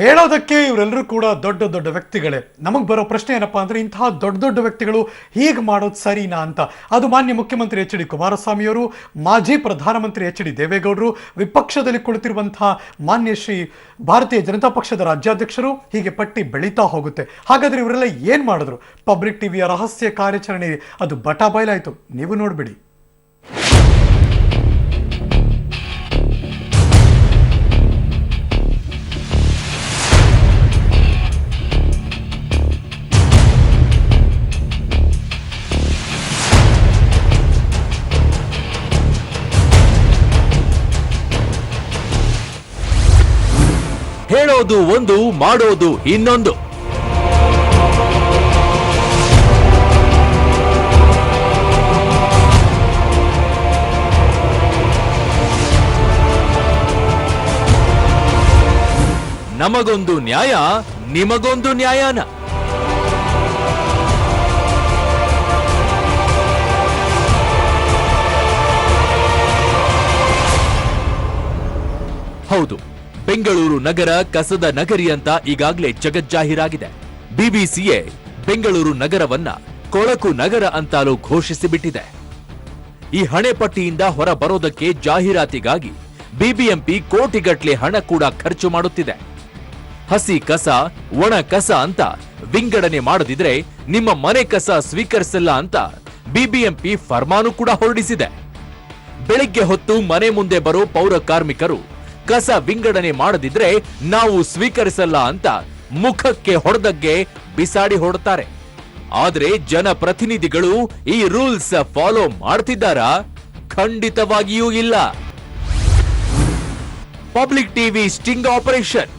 ಹೇಳೋದಕ್ಕೆ ಇವರೆಲ್ಲರೂ ಕೂಡ ದೊಡ್ಡ ದೊಡ್ಡ ವ್ಯಕ್ತಿಗಳೇ. ನಮಗೆ ಬರೋ ಪ್ರಶ್ನೆ ಏನಪ್ಪಾ ಅಂದರೆ ಇಂತಹ ದೊಡ್ಡ ದೊಡ್ಡ ವ್ಯಕ್ತಿಗಳು ಹೀಗೆ ಮಾಡೋದು ಸರಿನಾ ಅಂತ. ಅದು ಮಾನ್ಯ ಮುಖ್ಯಮಂತ್ರಿ ಎಚ್ ಡಿ ಕುಮಾರಸ್ವಾಮಿಯವರು ಮಾಜಿ ಪ್ರಧಾನಮಂತ್ರಿ ಎಚ್ ಡಿ ದೇವೇಗೌಡರು, ವಿಪಕ್ಷದಲ್ಲಿ ಕುಳಿತಿರುವಂತಹ ಮಾನ್ಯ ಶ್ರೀ ಭಾರತೀಯ ಜನತಾ ಪಕ್ಷದ ರಾಜ್ಯಾಧ್ಯಕ್ಷರು ಹೀಗೆ ಪಟ್ಟಿ ಬೆಳೀತಾ ಹೋಗುತ್ತೆ. ಹಾಗಾದರೆ ಇವರೆಲ್ಲ ಏನು ಮಾಡಿದ್ರು? ಪಬ್ಲಿಕ್ ಟಿವಿಯ ರಹಸ್ಯ ಕಾರ್ಯಾಚರಣೆ, ಅದು ಬಟಾ ಬಯಲಾಯ್ತು. ನೀವು ನೋಡ್ಬಿಡಿ. ಹೇಳೋದು ಒಂದು ಮಾಡೋದು ಇನ್ನೊಂದು. ನಮಗೊಂದು ನ್ಯಾಯ ನಿಮಗೊಂದು ನ್ಯಾಯನ. ಹೌದು. ಬೆಂಗಳೂರು ನಗರ, ಕಸದ ನಗರಿ ಅಂತ ಈಗಾಗಲೇ ಜಗಜ್ಜಾಹಿರಾಗಿದೆ. ಬಿಬಿಸಿಎ ಬೆಂಗಳೂರು ನಗರವನ್ನ ಕೊಳಕು ನಗರ ಅಂತಾಲೂ ಘೋಷಿಸಿಬಿಟ್ಟಿದೆ. ಈ ಹಣೆಪಟ್ಟಿಯಿಂದ ಹೊರಬರೋದಕ್ಕೆ ಜಾಹೀರಾತಿಗಾಗಿ ಬಿಬಿಎಂಪಿ ಕೋಟಿಗಟ್ಲೆ ಹಣ ಕೂಡ ಖರ್ಚು ಮಾಡುತ್ತಿದೆ. ಹಸಿ ಕಸ, ಒಣ ಕಸ ಅಂತ ವಿಂಗಡಣೆ ಮಾಡದಿದ್ರೆ ನಿಮ್ಮ ಮನೆ ಕಸ ಸ್ವೀಕರಿಸಲ್ಲ ಅಂತ ಬಿಬಿಎಂಪಿ ಫರ್ಮಾನು ಕೂಡ ಹೊರಡಿಸಿದೆ. ಬೆಳಿಗ್ಗೆ ಹೊತ್ತು ಮನೆ ಮುಂದೆ ಬರೋ ಪೌರ ಕಾರ್ಮಿಕರು ಕಸ ವಿಂಗಡಣೆ ಮಾಡದಿದ್ರೆ ನಾವು ಸ್ವೀಕರಿಸಲ್ಲ ಅಂತ ಮುಖಕ್ಕೆ ಹೊಡೆದಗ್ಗೆ ಬಿಸಾಡಿ ಹೊಡ್ತಾರೆ ಆದ್ರೆ ಜನಪ್ರತಿನಿಧಿಗಳು ಈ ರೂಲ್ಸ್ ಫಾಲೋ ಮಾಡ್ತಿದ್ದಾರಾ? ಖಂಡಿತವಾಗಿಯೂ ಇಲ್ಲ. Public TV sting operation.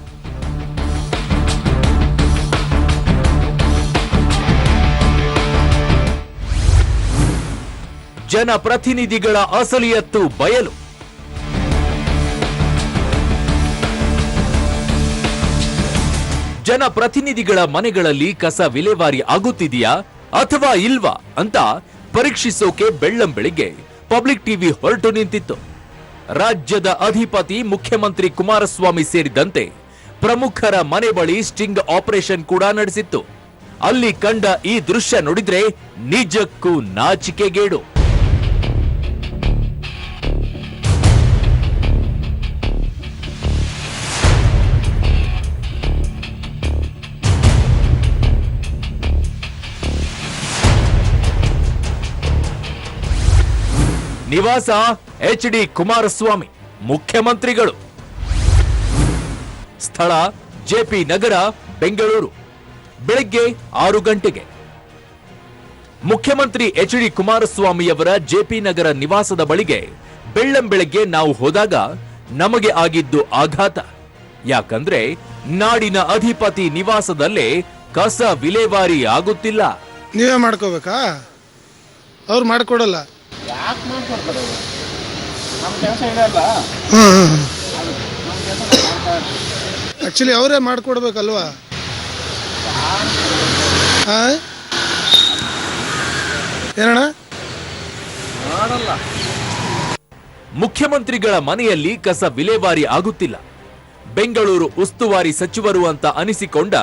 ಜನಪ್ರತಿನಿಧಿಗಳ ಅಸಲಿಯತ್ತು ಬಯಲು. ಜನಪ್ರತಿನಿಧಿಗಳ ಮನೆಗಳಲ್ಲಿ ಕಸ ವಿಲೇವಾರಿ ಆಗುತ್ತಿದೆಯಾ ಅಥವಾ ಇಲ್ವಾ ಅಂತ ಪರೀಕ್ಷಿಸೋಕೆ ಬೆಳ್ಳಂ ಬೆಳಿಗ್ಗೆ ಪಬ್ಲಿಕ್ ಟಿವಿ ಹೊರಟು ನಿಂತಿತ್ತು. ರಾಜ್ಯದ ಅಧಿಪತಿ ಮುಖ್ಯಮಂತ್ರಿ ಕುಮಾರಸ್ವಾಮಿ ಸೇರಿದಂತೆ ಪ್ರಮುಖರ ಮನೆ ಬಳಿ ಸ್ಟಿಂಗ್ ಆಪರೇಷನ್ ಕೂಡ ನಡೆಸಿತ್ತು. ಅಲ್ಲಿ ಕಂಡ ಈ ದೃಶ್ಯ ನೋಡಿದ್ರೆ ನಿಜಕ್ಕೂ ನಾಚಿಕೆಗೇಡು. ನಿವಾಸ ಎಚ್ ಡಿ ಕುಮಾರಸ್ವಾಮಿ, ಮುಖ್ಯಮಂತ್ರಿಗಳು. ಸ್ಥಳ ಜೆಪಿ ನಗರ, ಬೆಂಗಳೂರು. ಬೆಳಗ್ಗೆ ಆರು ಗಂಟೆಗೆ. ಮುಖ್ಯಮಂತ್ರಿ ಎಚ್ ಡಿ ಕುಮಾರಸ್ವಾಮಿಯವರ ಜೆಪಿ ನಗರ ನಿವಾಸದ ಬಳಿಗೆ ಬೆಳ್ಳಂ ಬೆಳಗ್ಗೆ ನಾವು ಹೋದಾಗ ನಮಗೆ ಆಗಿದ್ದು ಆಘಾತ. ಯಾಕಂದ್ರೆ ನಾಡಿನ ಅಧಿಪತಿ ನಿವಾಸದಲ್ಲೇ ಕಸ ವಿಲೇವಾರಿ ಆಗುತ್ತಿಲ್ಲ. ನೀವೇ ಮಾಡ್ಕೋಬೇಕಾ? ಅವ್ರು ಮಾಡ್ಕೊಡಲ್ಲ. ಯಾಕೆ ಮಾಡ್ಕೊಡ್ತಾರೆ ಅವ್ರು? ನಮ್ಮ ಕೆಲಸ ಇದೆ ಅಲ್ಲ ಹ್ಮ್ ಆ್ಯಕ್ಚುಲಿ ಅವರೇ ಮಾಡ್ಕೊಡ್ಬೇಕಲ್ವಾ? ಆ? ಏನಣ್ಣ? ಮಾಡಲ್ಲ. ಮುಖ್ಯಮಂತ್ರಿಗಳ ಮನೆಯಲ್ಲಿ ಕಸ ವಿಲೇವಾರಿ ಆಗುತ್ತಿಲ್ಲ. ಬೆಂಗಳೂರು ಉಸ್ತುವಾರಿ ಸಚಿವರು ಅಂತ ಅನಿಸಿಕೊಂಡ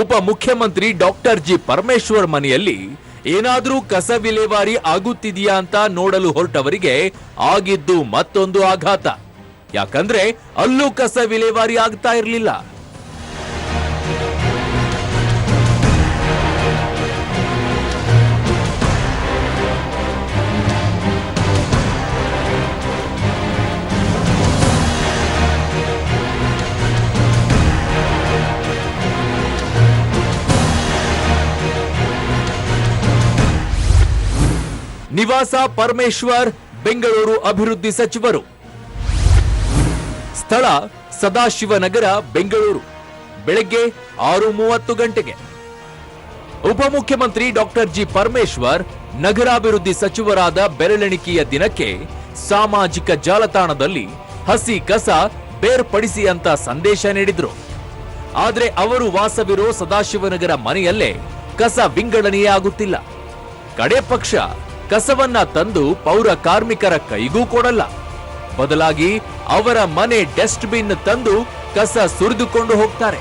ಉಪ ಮುಖ್ಯಮಂತ್ರಿ ಡಾಕ್ಟರ್ ಜಿ ಪರಮೇಶ್ವರ್ ಮನೆಯಲ್ಲಿ ಏನಾದ್ರೂ ಕಸ ವಿಲೇವಾರಿ ಆಗುತ್ತಿದೆಯಾ ಅಂತ ನೋಡಲು ಹೊರಟವರಿಗೆ ಆಗಿದ್ದು ಮತ್ತೊಂದು ಆಘಾತ. ಯಾಕಂದ್ರೆ ಅಲ್ಲೂ ಕಸ ವಿಲೇವಾರಿ ಆಗ್ತಾ ಇರಲಿಲ್ಲ. ನಿವಾಸ ಪರಮೇಶ್ವರ್, ಬೆಂಗಳೂರು ಅಭಿವೃದ್ಧಿ ಸಚಿವರು. ಸ್ಥಳ ಸದಾಶಿವನಗರ, ಬೆಂಗಳೂರು. ಬೆಳಗ್ಗೆ ಆರು ಮೂವತ್ತು ಗಂಟೆಗೆ. ಉಪಮುಖ್ಯಮಂತ್ರಿ ಡಾಕ್ಟರ್ ಜಿ ಪರಮೇಶ್ವರ್, ನಗರಾಭಿವೃದ್ಧಿ ಸಚಿವರಾದ ಬೆರಳೆಣಿಕೆಯ ದಿನಕ್ಕೆ ಸಾಮಾಜಿಕ ಜಾಲತಾಣದಲ್ಲಿ ಹಸಿ ಕಸ ಬೇರ್ಪಡಿಸಿ ಅಂತ ಸಂದೇಶ ನೀಡಿದ್ರು. ಆದರೆ ಅವರು ವಾಸವಿರೋ ಸದಾಶಿವನಗರ ಮನೆಯಲ್ಲೇ ಕಸ ವಿಂಗಡಣೆಯೇ ಆಗುತ್ತಿಲ್ಲ. ಕಡೆ ಪಕ್ಷ ಕಸವನ್ನ ತಂದು ಪೌರ ಕಾರ್ಮಿಕರ ಕೈಗೂ ಕೊಡಲ್ಲ. ಬದಲಾಗಿ ಅವರ ಮನೆ ಡಸ್ಟ್ಬಿನ್ ತಂದು ಕಸ ಸುರಿದುಕೊಂಡು ಹೋಗ್ತಾರೆ.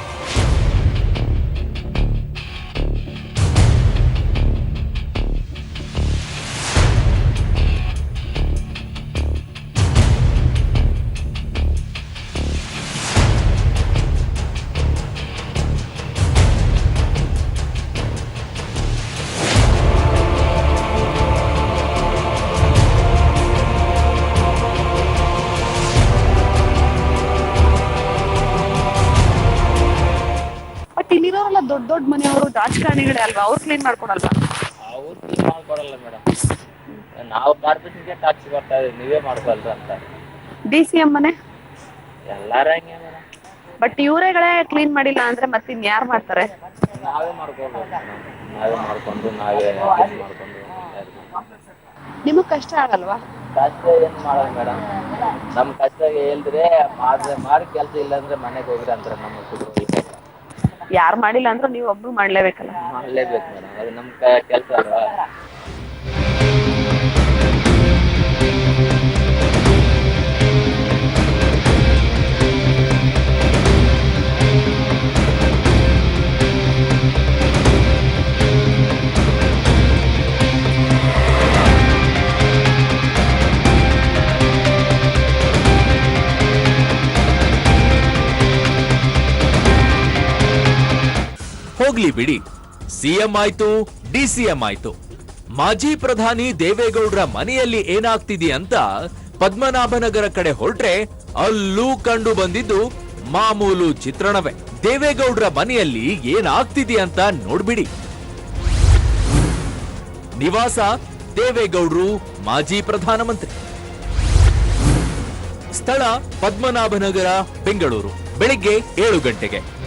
ದೊಡ್ಡ ಮನೆಯವರು ರಾಜಕಾರಣಿಗಳೇ ಅಲ್ವಾ? ಅವ್ರು ಕ್ಲೀನ್ ಮಾಡ್ಕೊಡಲ್ವಾ ಅವ್ರು ಕ್ಲೀನ್ ಮಾಡ್ಕೊಡಲ್ಲ ಮೇಡಮ್. ನಾವು ಕಾರ್ಪೊರೇಷನ್ಗೆ ಟ್ಯಾಕ್ಸ್ ಬರ್ತಾ ಇದೀವಿ ನೀವೇ ಮಾಡ್ಕೊಳ್ರಿ ಅಂತ. ಡಿ ಸಿ ಎಂ ಮನೆ? ಎಲ್ಲಾರ ಹಂಗೆ ಮೇಡಮ್. ಬಟ್ ಇವರೇಗಳೇ ಕ್ಲೀನ್ ಮಾಡಿಲ್ಲ ಅಂದ್ರೆ ಮತ್ತೆ ಇನ್ ಯಾರು ಮಾಡ್ತಾರೆ? ನಾವೇ ಮಾಡ್ಕೊಳ್ಬೇಕು ಮೇಡಮ್. ನಾವೇ ಮಾಡ್ಕೊಂಡು ನಾವೇ clean ಮಾಡ್ಕೊಂಡು ನಿಮಗ್ ಕಷ್ಟ ಆಗಲ್ವಾ? ಕಷ್ಟ ಏನ್ ಮಾಡಲ್ಲ ಮೇಡಮ್. ನಮ್ ಕಷ್ಟ ಹೇಳಿದ್ರೆ ಮಾಡ್ರೆ ಮಾಡಿ ಕೆಲಸ ಇಲ್ಲ ಅಂದ್ರೆ ಮನೆಗೆ ಹೋಗ್ರಿ ಅಂತಾರೆ ನಮ್ಮ ಹುಡುಗರು. ಯಾರು ಮಾಡಿಲ್ಲ ಅಂದ್ರೆ ನೀವು ಒಬ್ರು ಮಾಡ್ಲೇಬೇಕಲ್ಲ. ಮಾಡ್ಲೇಬೇಕು ಮೇಡಮ್ ಅದು ನಮ್ ಕೆಲಸ ಅಲ್ವಾ? ಹೋಗ್ಲಿ ಬಿಡಿ. ಸಿಎಂ ಆಯ್ತು ಡಿಸಿಎಂ ಆಯ್ತು. ಮಾಜಿ ಪ್ರಧಾನಿ ದೇವೇಗೌಡರ ಮನೆಯಲ್ಲಿ ಏನಾಗ್ತಿದೆ ಅಂತ ಪದ್ಮನಾಭನಗರ ಕಡೆ ಹೊರಟ್ರೆ ಅಲ್ಲೂ ಕಂಡು ಬಂದಿದ್ದು ಮಾಮೂಲು ಚಿತ್ರಣವೇ. ದೇವೇಗೌಡರ ಮನೆಯಲ್ಲಿ ಏನಾಗ್ತಿದೆ ಅಂತ ನೋಡ್ಬಿಡಿ. ನಿವಾಸ ದೇವೇಗೌಡರು, ಮಾಜಿ ಪ್ರಧಾನಮಂತ್ರಿ. ಸ್ಥಳ ಪದ್ಮನಾಭನಗರ, ಬೆಂಗಳೂರು. ಬೆಳಿಗ್ಗೆ ಏಳು ಗಂಟೆಗೆ.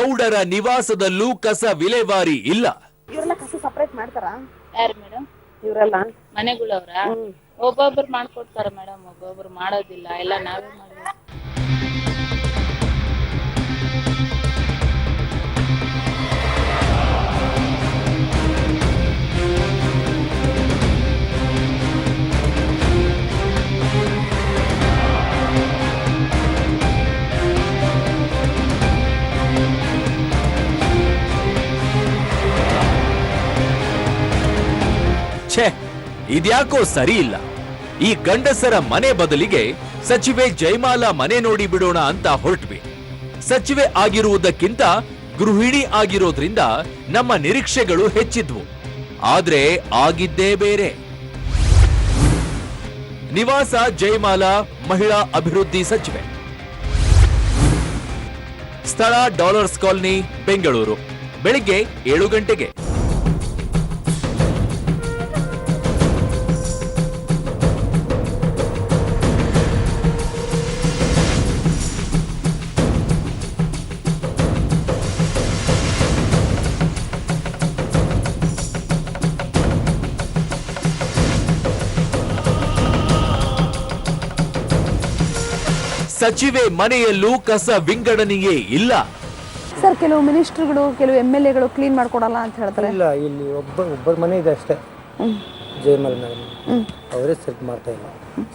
ಗೌಡರ ನಿವಾಸದಲ್ಲೂ ಕಸ ವಿಲೇವಾರಿ ಇಲ್ಲ. ಇವರೆಲ್ಲ ಕಸ ಸಪರೇಟ್ ಮಾಡ್ತಾರಾ? ಯಾರು ಮೇಡಮ್ ಇವರೆಲ್ಲ? ಮನೆಗಳವ್ರ? ಒಬ್ಬೊಬ್ರು ಮಾಡ್ಕೊಡ್ತಾರ ಮೇಡಮ್ ಒಬ್ಬೊಬ್ರು ಮಾಡೋದಿಲ್ಲ. ಎಲ್ಲ ನಾವೇ ಇದ್ಯಾಕೋ ಸರಿ ಇಲ್ಲ ಈ ಗಂಡಸರ ಮನೆ ಬದಲಿಗೆ ಸಚಿವೆ ಜಯಮಾಲಾ ಮನೆ ನೋಡಿ ಬಿಡೋಣ ಅಂತ ಹೊರಟ್ವಿ. ಸಚಿವೆ ಆಗಿರುವುದಕ್ಕಿಂತ ಗೃಹಿಣಿ ಆಗಿರೋದ್ರಿಂದ ನಮ್ಮ ನಿರೀಕ್ಷೆಗಳು ಹೆಚ್ಚಿದ್ವು. ಆದ್ರೆ ಆಗಿದ್ದೇ ಬೇರೆ. ನಿವಾಸ ಜಯಮಾಲಾ, ಮಹಿಳಾ ಅಭಿವೃದ್ಧಿ ಸಚಿವೆ. ಸ್ಥಳ ಡಾಲರ್ಸ್ ಕಾಲನಿ, ಬೆಂಗಳೂರು. ಬೆಳಿಗ್ಗೆ ಏಳು ಗಂಟೆಗೆ. ಸಚಿವೆ ಮನೆಯಲ್ಲೂ ಕಸ ವಿಂಗಡಣೆಯೇ ಇಲ್ಲ. ಸರ್ ಕೆಲವು ಮಿನಿಸ್ಟರ್ಗಳು ಕೆಲವು ಎಂ ಎಲ್ ಎಗಳು ಕ್ಲೀನ್ ಮಾಡ್ಕೊಡಲ್ಲ ಅಂತ ಹೇಳ್ತಾರೆ. ಇಲ್ಲ ಇಲ್ಲಿ ಒಬ್ಬ ಒಬ್ಬರ ಮನೆ ಇದೆ ಅಷ್ಟೇ. ಜಯಮಲ್ ಮೇಡಮ್ ಅವರೇ ಸೆಟ್ ಮಾಡ್ತಾ ಇಲ್ಲ.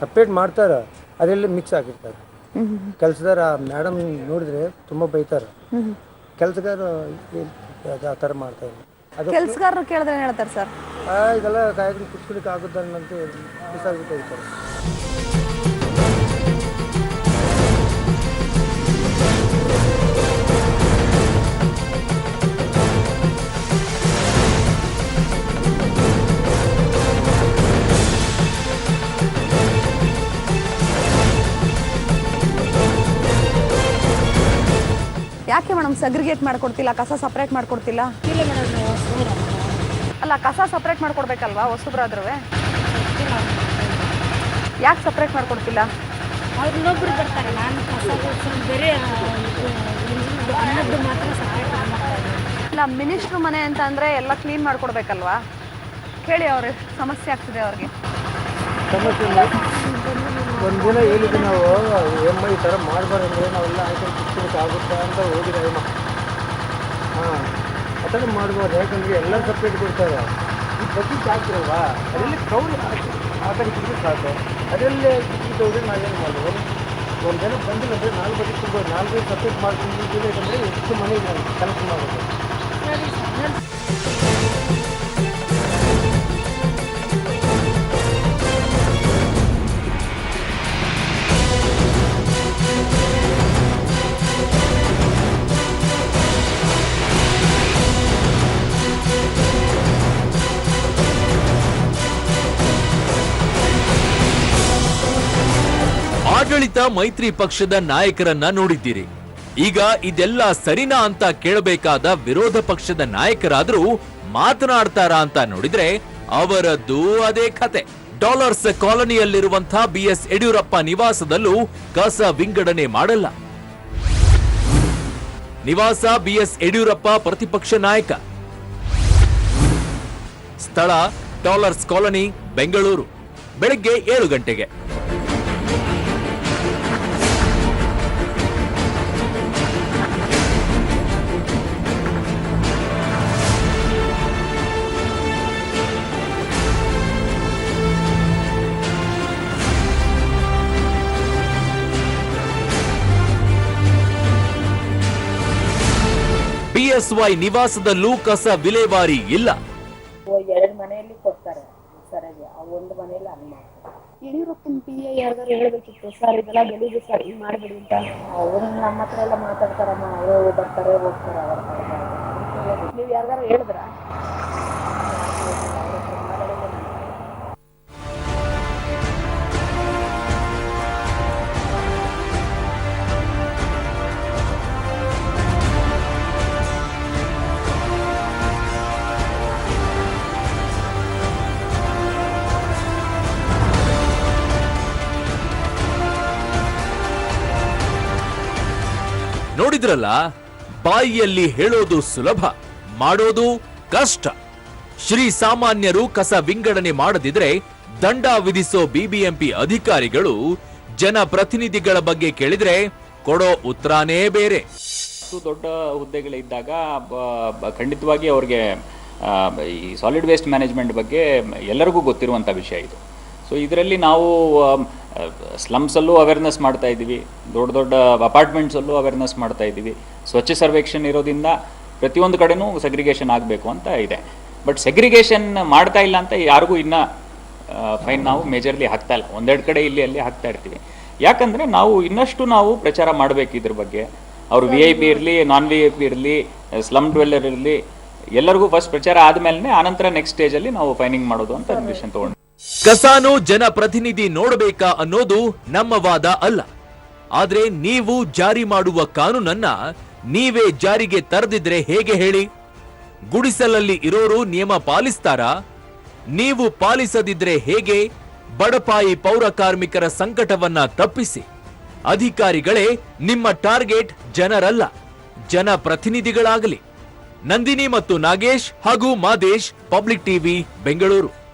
ಸಪ್ರೇಟ್ ಮಾಡ್ತಾರ. ಅದೆಲ್ಲ ಮಿಕ್ಸ್ ಆಗಿರ್ತಾರೆ ಕೆಲಸದಾರ ಮೇಡಮ್ ನೋಡಿದ್ರೆ ತುಂಬ ಬೈತಾರೆ. ಕೆಲಸಗಾರ ಆ ಥರ ಮಾಡ್ತಾ ಇಲ್ಲ. ಅದು ಕೆಲ್ಸಗಾರರು ಕೇಳಿದ್ರೆ ಏನ್ ಹೇಳ್ತಾರೆ ಸರ್? ಆ, ಇದೆಲ್ಲ ಕಾಯ್ಕೊಂಡು ಕುತ್ಕೊಳಿಕ್ಕೆ ಮಿಸ್ ಆಗಿಬಿಟ್ಟು ಹೋಗ್ತಾರೆ. ಯಾಕೆ ಮೇಡಮ್ ಸಗ್ರಿಗೇಟ್ ಮಾಡ್ಕೊಡ್ತಿಲ್ಲ ಕಸ ಸಪ್ರೇಟ್ ಮಾಡ್ಕೊಡ್ತಿಲ್ಲ? ಅಲ್ಲ ಕಸ ಸಪ್ರೇಟ್ ಮಾಡ್ಕೊಡ್ಬೇಕಲ್ವಾ ಹೊಸಬ್ರಾದ್ರೂ ಯಾಕೆ ಸಪ್ರೇಟ್ ಮಾಡ್ಕೊಡ್ತಿಲ್ಲ? ಅವ್ರು ಇನ್ನೊಬ್ರು ಬರ್ತಾರೆ ನಾನು ಕಸ ಗುಡ್ಸೋದು ಬೇರೆ ಅನ್ನದ್ದು ಮಾತ್ರ ಸಪ್ರೇಟ್ ಮಾಡ್ತಾರೆ ಇಲ್ಲ ಮಿನಿಸ್ಟ್ರ್ ಮನೆ ಅಂತ ಅಂದ್ರೆ ಎಲ್ಲ ಕ್ಲೀನ್ ಮಾಡ್ಕೊಡ್ಬೇಕಲ್ವಾ? ಕೇಳಿ ಅವ್ರಿಗೆ ಸಮಸ್ಯೆ ಆಗ್ತಿದೆ ಅವ್ರಿಗೆ. ಸಮಸ್ಯೆ ಒಂದು ದಿನ ಹೇಳಿದ್ವಿ ನಾವು ಎಮ್ಮ ಈ ಥರ ಮಾಡಬಾರ್ದಂದ್ರೆ ನಾವೆಲ್ಲ ಆಯ್ಕೊಂಡು ಕುತ್ಕೊಳಕ್ಕೆ ಆಗುತ್ತಾ ಅಂತ ಹೋಗಿದೆ ಅಮ್ಮ. ಹಾಂ ಆ ಥರ ಮಾಡ್ಬೋದು. ಯಾಕಂದ್ರೆ ಎಲ್ಲ ಸಪ್ರೇಟ್ ಕೊಡ್ತಾರೆ. ಈ ಬಕೆಟ್ ಹಾಕಿರಲ್ವಾ ಅದರಲ್ಲಿ ಕೌಲ್ ಆ ಕಡೆ ಕಿತ್ತು ಸಾಕು. ಅದರಲ್ಲೇ ಕಿತ್ತು ಹೋದ್ರೆ ನಾವೇನು ಮಾಡ್ಬೋದು? ಒಂದು ಜನ ಬಂದಿಲ್ಲ ಅಂದರೆ ನಾಲ್ಕು ಬಕೆಟ್ ತುಂಬ ನಾಲ್ಕು ಸಪ್ರೇಟ್ ಮಾಡ್ಕೊಂಡು ಯಾಕಂದರೆ ಎಷ್ಟು ಮನೆಗೆ ಕಲೆಕ್ಟ್ ಮಾಡೋದು ಆಡಳಿತ ಮೈತ್ರಿ ಪಕ್ಷದ ನಾಯಕರನ್ನ ನೋಡಿದ್ದೀರಿ. ಈಗ ಇದೆಲ್ಲ ಸರಿನಾ ಅಂತ ಕೇಳಬೇಕಾದ ವಿರೋಧ ಪಕ್ಷದ ನಾಯಕರಾದ್ರೂ ಮಾತನಾಡ್ತಾರಾ ಅಂತ ನೋಡಿದ್ರೆ ಅವರದ್ದು ಅದೇ ಕತೆ. ಡಾಲರ್ಸ್ ಕಾಲೋನಿಯಲ್ಲಿರುವಂತಹ ಬಿಎಸ್ ಯಡಿಯೂರಪ್ಪ ನಿವಾಸದಲ್ಲೂ ಕಸ ವಿಂಗಡಣೆ ಮಾಡಲ್ಲ. ನಿವಾಸ ಬಿಎಸ್ ಯಡಿಯೂರಪ್ಪ ಪ್ರತಿಪಕ್ಷ ನಾಯಕ. ಸ್ಥಳ ಡಾಲರ್ಸ್ ಕಾಲೋನಿ, ಬೆಂಗಳೂರು. ಬೆಳಗ್ಗೆ ಏಳು ಗಂಟೆಗೆ. ಬಿಎಸ್ವೈ ನಿವಾಸದಲ್ಲೂ ಕಸ ವಿಲೇವಾರಿ ಇಲ್ಲ. ಎರಡು ಮನೆಯಲ್ಲಿ ಕೊಡ್ತಾರೆ. ಸರಿಯಾಗಿ ಆ ಒಂದು ಮನೆಯಲ್ಲಿ ಅಲ್ಲಿ ಯಡಿಯೂರಪ್ಪನ ಪಿ ಎ ಯಾರ್ದಾರು ಹೇಳ್ಬೇಕಿತ್ತು? ಸರ್ ಇದೆಲ್ಲ ಗಲೀಜು ಸರ್ ಹಿಂಗ್ ಮಾಡ್ಬಿಡಿ ಅಂತ. ಅವ್ರು ನಮ್ಮ ಹತ್ರ ಎಲ್ಲ ಮಾತಾಡ್ತಾರಮ್ಮ ಅವರು ಬರ್ತಾರೆ ಹೋಗ್ತಾರೆ ಅವ್ರ ನೀವು ಯಾರ್ದಾರು ಹೇಳಿದ್ರ? ನೋಡಿದ್ರಲ್ಲ ಬಾಯಿಯಲ್ಲಿ ಹೇಳೋದು ಸುಲಭ, ಮಾಡೋದು ಕಷ್ಟ. ಶ್ರೀ ಸಾಮಾನ್ಯರು ಕಸ ವಿಂಗಡಣೆ ಮಾಡದಿದ್ರೆ ದಂಡ ವಿಧಿಸೋ ಬಿಬಿಎಂಪಿ ಅಧಿಕಾರಿಗಳು ಜನಪ್ರತಿನಿಧಿಗಳ ಬಗ್ಗೆ ಕೇಳಿದ್ರೆ ಕೊಡೋ ಉತ್ತರನೇ ಬೇರೆ. ದೊಡ್ಡ ಹುದ್ದೆಗಳಿದ್ದಾಗ ಖಂಡಿತವಾಗಿ ಅವ್ರಿಗೆ ಈ ಸಾಲಿಡ್ ವೇಸ್ಟ್ ಮ್ಯಾನೇಜ್ಮೆಂಟ್ ಬಗ್ಗೆ ಎಲ್ಲರಿಗೂ ಗೊತ್ತಿರುವಂತ ವಿಷಯ ಇದು. ಸೊ ಇದರಲ್ಲಿ ನಾವು ಸ್ಲಮ್ಸಲ್ಲೂ ಅವೇರ್ನೆಸ್ ಮಾಡ್ತಾ ಇದ್ದೀವಿ. ದೊಡ್ಡ ದೊಡ್ಡ ಅಪಾರ್ಟ್ಮೆಂಟ್ಸಲ್ಲೂ ಅವೇರ್ನೆಸ್ ಮಾಡ್ತಾ ಇದ್ದೀವಿ. ಸ್ವಚ್ಛ ಸರ್ವೇಕ್ಷಣ್ ಇರೋದ್ರಿಂದ ಪ್ರತಿಯೊಂದು ಕಡೆನೂ ಸೆಗ್ರಿಗೇಷನ್ ಆಗಬೇಕು ಅಂತ ಇದೆ. ಬಟ್ ಸೆಗ್ರಿಗೇಷನ್ ಮಾಡ್ತಾ ಇಲ್ಲ ಅಂತ ಯಾರಿಗೂ ಇನ್ನೂ ಫೈನ್ ನಾವು ಮೇಜರ್ಲಿ ಹಾಕ್ತಾ ಇಲ್ಲ. ಒಂದೆರಡು ಕಡೆ ಇಲ್ಲಿ ಅಲ್ಲಿ ಹಾಕ್ತಾ ಇರ್ತೀವಿ. ಯಾಕಂದರೆ ನಾವು ಇನ್ನಷ್ಟು ನಾವು ಪ್ರಚಾರ ಮಾಡಬೇಕು ಇದ್ರ ಬಗ್ಗೆ. ಅವರು ವಿ ಐ ಪಿ ಇರಲಿ ನಾನ್ ವಿ ಐ ಪಿ ಇರಲಿ ಸ್ಲಮ್ ಡ್ವೆಲ್ಲರ್ ಇರಲಿ, ಎಲ್ಲರಿಗೂ ಫಸ್ಟ್ ಪ್ರಚಾರ ಆದಮೇಲೆ ಆನಂತರ ನೆಕ್ಸ್ಟ್ ಸ್ಟೇಜಲ್ಲಿ ನಾವು ಫೈನಿಂಗ್ ಮಾಡೋದು ಅಂತ ಡಿಸಿಷನ್ ತಗೊಂಡು ಕಸಾನು ಜನಪ್ರತಿನಿಧಿ ನೋಡಬೇಕಾ ಅನ್ನೋದು ನಮ್ಮ ವಾದ ಅಲ್ಲ. ಆದ್ರೆ ನೀವು ಜಾರಿ ಮಾಡುವ ಕಾನೂನನ್ನ ನೀವೇ ಜಾರಿಗೆ ತರದಿದ್ರೆ ಹೇಗೆ ಹೇಳಿ? ಗುಡಿಸಲಲ್ಲಿ ಇರೋರು ನಿಯಮ ಪಾಲಿಸ್ತಾರಾ? ನೀವು ಪಾಲಿಸದಿದ್ರೆ ಹೇಗೆ? ಬಡಪಾಯಿ ಪೌರ ಕಾರ್ಮಿಕರ ಸಂಕಟವನ್ನ ತಪ್ಪಿಸಿ. ಅಧಿಕಾರಿಗಳೇ, ನಿಮ್ಮ ಟಾರ್ಗೆಟ್ ಜನರಲ್ಲ, ಜನಪ್ರತಿನಿಧಿಗಳಾಗಲಿ. ನಂದಿನಿ ಮತ್ತು ನಾಗೇಶ್ ಹಾಗೂ ಮಾದೇಶ್, ಪಬ್ಲಿಕ್ ಟಿವಿ, ಬೆಂಗಳೂರು.